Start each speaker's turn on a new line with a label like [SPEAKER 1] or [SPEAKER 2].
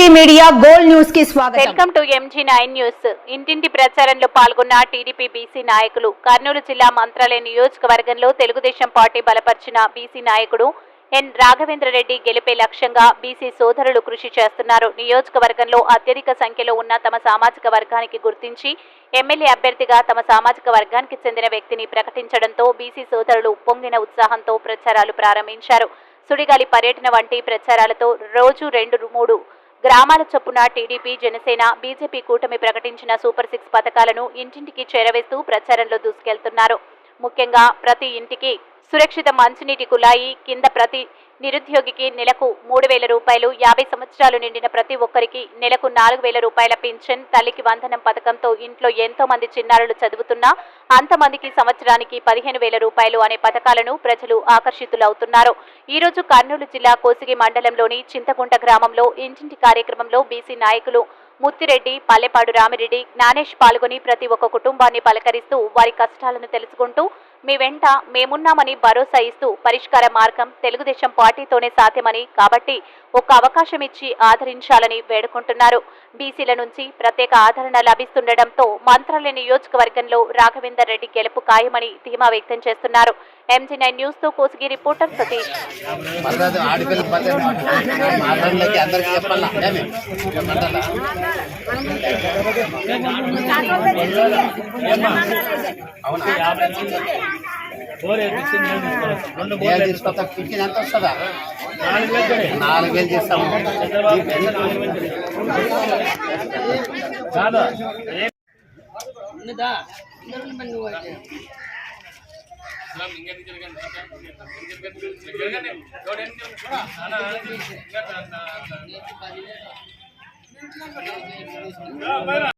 [SPEAKER 1] TV media gold న్యూస్కి స్వాగతం.
[SPEAKER 2] Welcome to MG nine news. ఇంటింటి ప్రచారంలో పాల్గొన్న టీడీపీ బీసీ నాయకులు కర్నూలు జిల్లా మంత్రాలయ నియోజకవర్గంలో తెలుగుదేశం పార్టీ బలపరిచిన బీసీ నాయకుడు ఎన్ రాఘవేంద్రరెడ్డి గెలిపే లక్ష్యంగా బీసీ సోదరులు కృషి చేస్తున్నారు. నియోజకవర్గంలో అత్యధిక సంఖ్యలో ఉన్న తమ సామాజిక వర్గానికి గుర్తించి ఎమ్మెల్యే అభ్యర్థిగా తమ సామాజిక వర్గానికి చెందిన వ్యక్తిని ప్రకటించడంతో బీసీ సోదరులు ఉప్పొంగిన ఉత్సాహంతో ప్రచారాలు ప్రారంభించారు. సుడిగాలి పర్యటన వంటి ప్రచారాలతో రోజు రెండు మూడు గ్రామాల చొప్పున టీడీపీ జనసేన బీజేపీ కూటమి ప్రకటించిన సూపర్ సిక్స్ పథకాలను ఇంటింటికి చేరవేస్తూ ప్రచారంలో దూసుకెళ్తున్నారు. ముఖ్యంగా ప్రతి ఇంటికి సురక్షిత మంచినీటి కుళాయి కింద ప్రతి నిరుద్యోగికి నెలకు మూడు వేల రూపాయలు యాభై సంవత్సరాలు నిండిన ప్రతి ఒక్కరికి నెలకు నాలుగు వేల రూపాయల పింఛన్ తల్లికి వందనం పథకంతో ఇంట్లో ఎంతో మంది చిన్నారులు చదువుతున్నా అంతమందికి సంవత్సరానికి పదిహేను వేల రూపాయలు అనే పథకాలను ప్రజలు ఆకర్షితులవుతున్నారు. ఈ రోజు కర్నూలు జిల్లా కోసిగి మండలంలోని చింతకుంట గ్రామంలో ఇంటింటి కార్యక్రమంలో బీసీ నాయకులు ముత్తిరెడ్డి పల్లెపాడు రామిరెడ్డి జ్ఞానేష్ పాల్గొని ప్రతి ఒక్క కుటుంబాన్ని పలకరిస్తూ వారి కష్టాలను తెలుసుకుంటూ మీ వెంట మేమున్నామని భరోసా ఇస్తూ పరిష్కార మార్గం తెలుగుదేశం పార్టీతోనే సాధ్యమని కాబట్టి ఒక్క అవకాశం ఇచ్చి ఆదరించాలని వేడుకుంటున్నారు. బీసీల నుంచి ప్రత్యేక ఆదరణ లభిస్తుండటంతో మంత్రాలయ నియోజకవర్గంలో రాఘవేందర్ రెడ్డి గెలుపు ఖాయమని ధీమా వ్యక్తం చేస్తున్నారు. ఎంజీ నైన్ న్యూస్తో కోసిగి రిపోర్టర్ సతీష్.
[SPEAKER 3] మర్యాద ఆడపిల్ల పద్ధతి మాట్లాడలేక అందరికి చెప్పాలా ఏమి చెప్పమంటారా? అవునా ఏళ్ళు తీసుకొస్తా ఎంత వస్తుందా నాలుగు వేలు చేస్తాము vai lá.